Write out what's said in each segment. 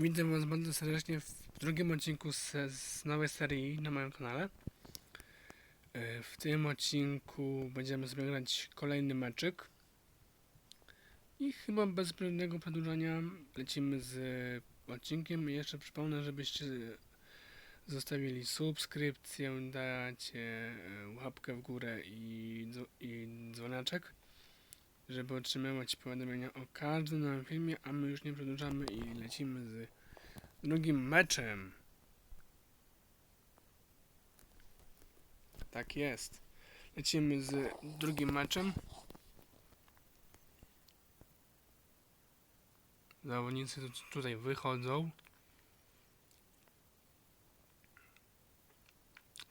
Witam Was bardzo serdecznie w drugim odcinku z, z nowej serii na moim kanale. E, W tym odcinku będziemy sobie grać kolejny meczyk. I chyba bez zbędnego przedłużania lecimy z odcinkiem. I jeszcze przypomnę, żebyście zostawili subskrypcję, dacie e, łapkę w górę i, i dzwoneczek żeby otrzymywać powiadomienia o każdym nowym filmie, a my już nie przedłużamy i lecimy z drugim meczem. Tak jest. Lecimy z drugim meczem. Zawodnicy tu- tutaj wychodzą.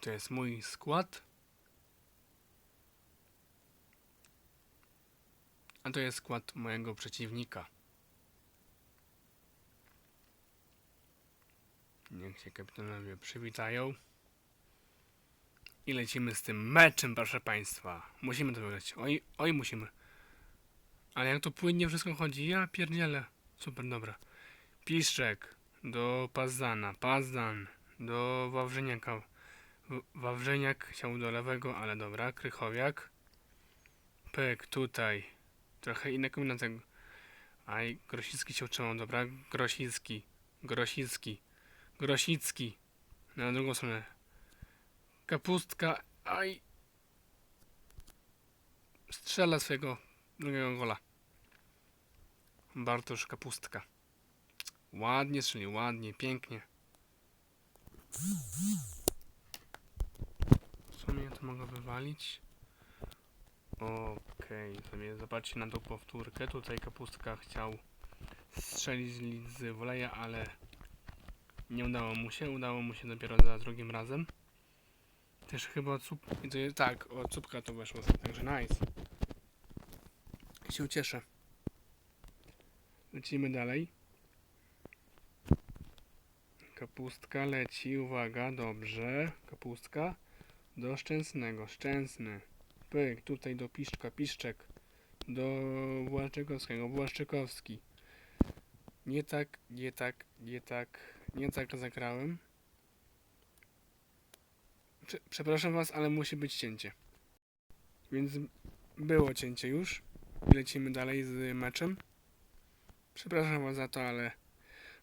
To jest mój skład. A to jest skład mojego przeciwnika. Niech się kapitanowie przywitają. I lecimy z tym meczem, proszę Państwa. Musimy to wygrać. Oj, oj, musimy. Ale jak to płynnie wszystko chodzi, ja pierdzielę. Super, dobra. Piszczek do Pazdana. Pazdan do Wawrzyniaka. Wawrzyniak chciał do lewego, ale dobra. Krychowiak. Pyk, tutaj. Trochę inna kombinacja. Aj, Grosicki się utrzymał, dobra? Grosicki. Grosicki. Grosicki. Na drugą stronę. Kapustka. Aj. Strzela swojego drugiego gola. Bartosz Kapustka. Ładnie strzelił, ładnie, pięknie. W sumie to mogę wywalić. Okej, sobie zobaczcie na tą powtórkę. Tutaj Kapustka chciał strzelić z- woleja, ale nie udało mu się. Udało mu się dopiero za drugim razem. Też chyba od jest- Tak, od słupka to weszło, także nice. Się cieszę. Lecimy dalej. Kapustka leci, uwaga, dobrze. Kapustka do Szczęsnego, Szczęsny. Pyk, tutaj do Piszczka, Piszczek. Do Błaszczykowskiego, Błaszczykowski. Nie tak, nie tak, nie tak, nie tak zagrałem. Prze- Przepraszam was, ale musi być cięcie. Więc było cięcie już. Lecimy dalej z meczem. Przepraszam was za to, ale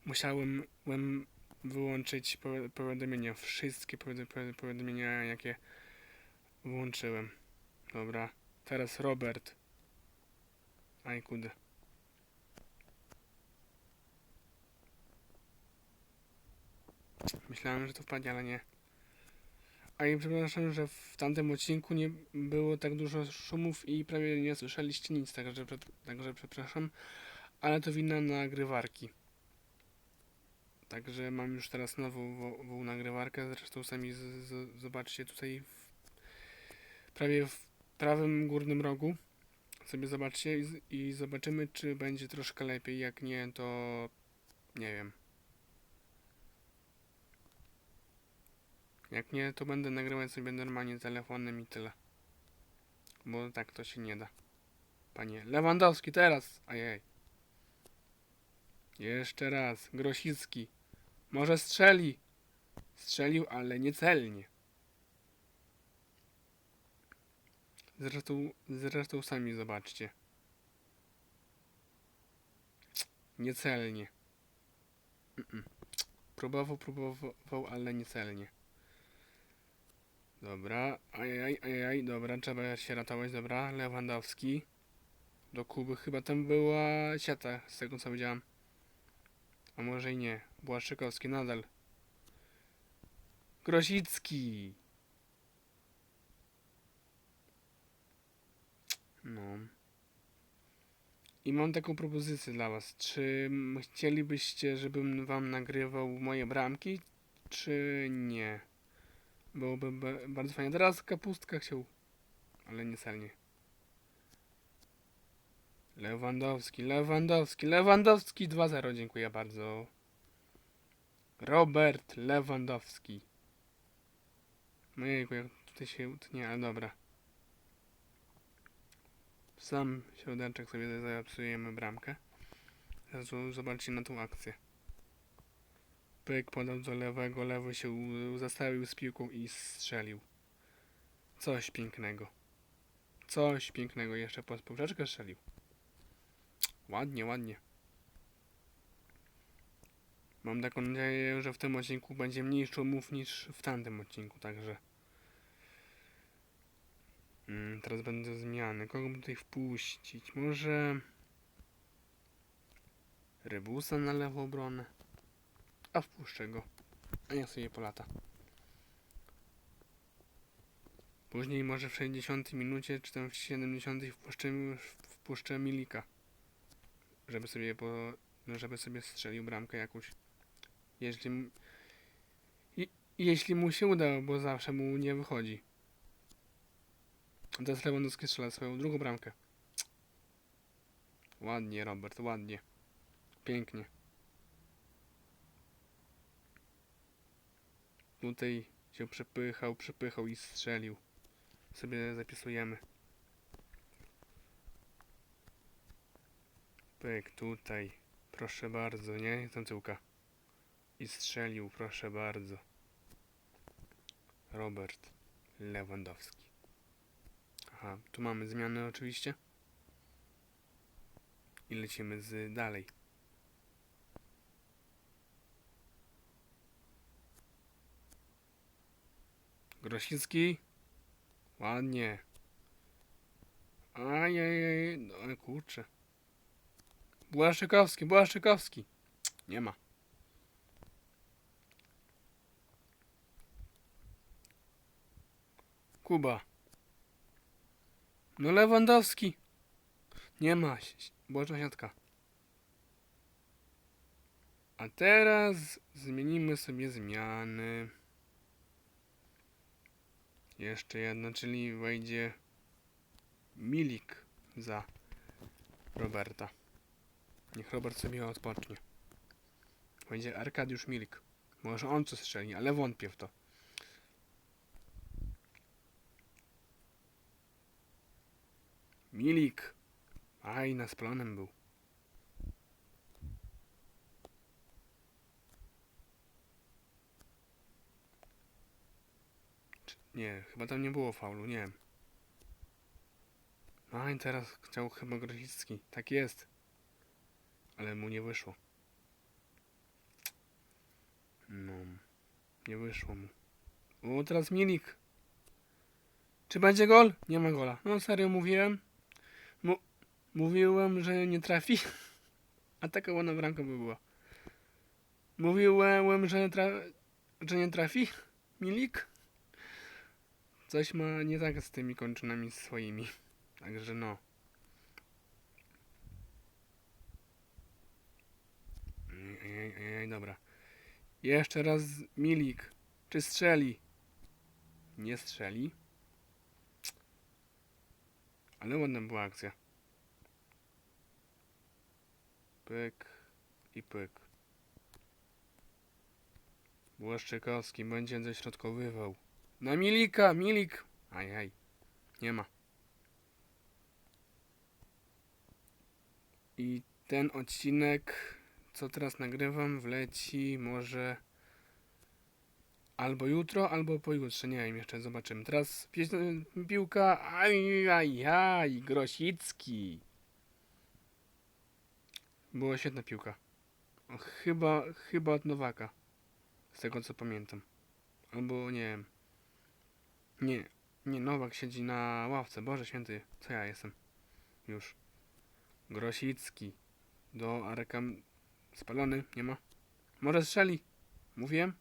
musiałem łem wyłączyć powi- powiadomienia. Wszystkie powi- powi- powiadomienia, jakie włączyłem. Dobra, teraz Robert. Aj kudy. Myślałem, że to wpadnie, ale nie. A i przepraszam, że w tamtym odcinku nie było tak dużo szumów i prawie nie słyszeliście nic, także, także przepraszam, ale to wina nagrywarki. Także mam już teraz nową wo- nagrywarkę, zresztą sami z, z, zobaczcie tutaj w, prawie w prawym górnym rogu sobie zobaczcie i, i zobaczymy, czy będzie troszkę lepiej. Jak nie, to nie wiem. Jak nie, to będę nagrywać sobie normalnie telefonem i tyle. Bo tak to się nie da. Panie Lewandowski, teraz! Ajej. Jeszcze raz. Grosicki. Może strzeli. Strzelił, ale niecelnie. Zresztą, zresztą sami zobaczcie. Niecelnie. Mm-mm. Próbował, próbował, ale niecelnie. Dobra, ajajaj, ajajaj, dobra, trzeba się ratować, dobra, Lewandowski. Do Kuby chyba tam była siata, z tego co widziałam. A może i nie. Błaszczykowski nadal. Grosicki. No. I mam taką propozycję dla was. Czy chcielibyście, żebym wam nagrywał moje bramki, czy nie? Byłoby ba- bardzo fajnie. Teraz kapustka chciał, ale niecelnie. Lewandowski, Lewandowski, Lewandowski 2-0, dziękuję bardzo. Robert Lewandowski. No jejku, jak tutaj się utnie, ale dobra. Sam środeczek sobie zepsujemy bramkę. Zobaczcie na tą akcję. Pyk podał do lewego, lewy się zastawił z piłką i strzelił. Coś pięknego. Coś pięknego. Jeszcze pod poprzeczkę strzelił. Ładnie, ładnie. Mam taką nadzieję, że w tym odcinku będzie mniej szumów niż w tamtym odcinku, także... Mm, teraz będą zmiany. Kogo by tutaj wpuścić? Może... Rybusa na lewą obronę. A wpuszczę go. A niech sobie polata. Później może w 60 minucie, czy tam w 70 wpuszczę, wpuszczę Milika. Żeby sobie po, no żeby sobie strzelił bramkę jakąś. Jeśli, i, jeśli mu się uda, bo zawsze mu nie wychodzi. Teraz Lewandowski strzela swoją drugą bramkę. Ładnie, Robert, ładnie. Pięknie. Tutaj się przepychał, przepychał i strzelił. Sobie zapisujemy. Pyk, tutaj. Proszę bardzo, nie? Jestem tyłka. I strzelił, proszę bardzo. Robert Lewandowski. Aha, tu mamy zmiany oczywiście. I lecimy z dalej. Grosicki. Ładnie. Ajajaj, no kurczę. Błaszczykowski, Błaszczykowski. Nie ma. Kuba. No Lewandowski. Nie ma. Boczna siatka. A teraz zmienimy sobie zmiany. Jeszcze jedna, czyli wejdzie Milik za Roberta. Niech Robert sobie odpocznie. Będzie Arkadiusz Milik. Może on co strzeli, ale wątpię w to. Milik. Aj, na splonem był. Nie, chyba tam nie było faulu, nie. Aj, teraz chciał chyba Grosicki. Tak jest. Ale mu nie wyszło. No, nie wyszło mu. O, teraz Milik. Czy będzie gol? Nie ma gola. No serio mówiłem. Mówiłem, że nie trafi. A taka ładna bramka by była. Mówiłem, że, że nie trafi. Milik. Coś ma nie tak z tymi kończynami swoimi. Także no. Ej, ej, ej, dobra. Jeszcze raz Milik. Czy strzeli? Nie strzeli. Ale ładna była akcja. Pyk i pyk. Błaszczykowski będzie dośrodkowywał. Na Milika! Milik! Ajaj. Nie ma. I ten odcinek, co teraz nagrywam, wleci może albo jutro, albo pojutrze. Nie wiem, jeszcze zobaczymy. Teraz piłka. Ajajaj, Grosicki. Była świetna piłka. Chyba, chyba od Nowaka. Z tego co pamiętam. Albo nie wiem. Nie, nie, Nowak siedzi na ławce. Boże święty, co ja jestem? Już. Grosicki. Do Arekam. Spalony, nie ma. Może strzeli. Mówiłem?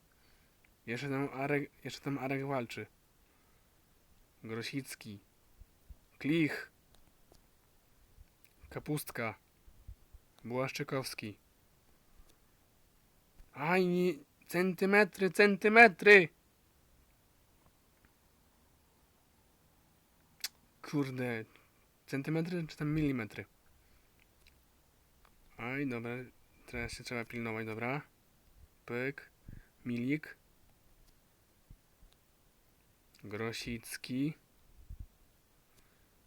Jeszcze tam Arek, jeszcze tam Arek walczy. Grosicki. Klich. Kapustka. Błaszczykowski. Aj, nie, centymetry, centymetry! Kurde, centymetry czy tam milimetry? Aj, dobra, teraz się trzeba pilnować, dobra. Pyk, milik. Grosicki.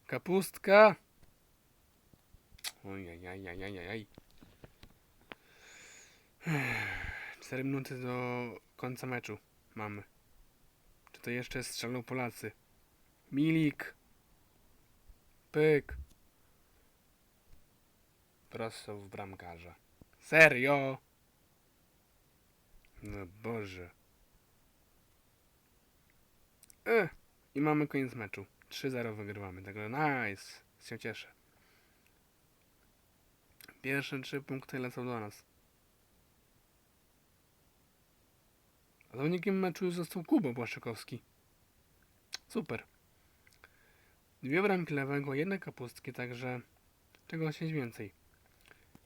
Kapustka. Ojajajajajaj. 4 minuty do końca meczu mamy. Czy to jeszcze strzelą Polacy? Milik! Pyk! Prosto w bramkarza. Serio? No Boże. E, I mamy koniec meczu. 3-0 wygrywamy. Także nice. Się cieszę. Pierwsze trzy punkty lecą do nas. Zawodnikiem meczu został Kuba Błaszczykowski. Super. Dwie bramki lewego, jedne kapustki, także czego chcieć więcej.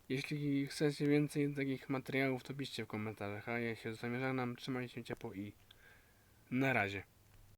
Jeśli chcecie więcej takich materiałów, to piszcie w komentarzach, a ja się z wami się ciepło i na razie.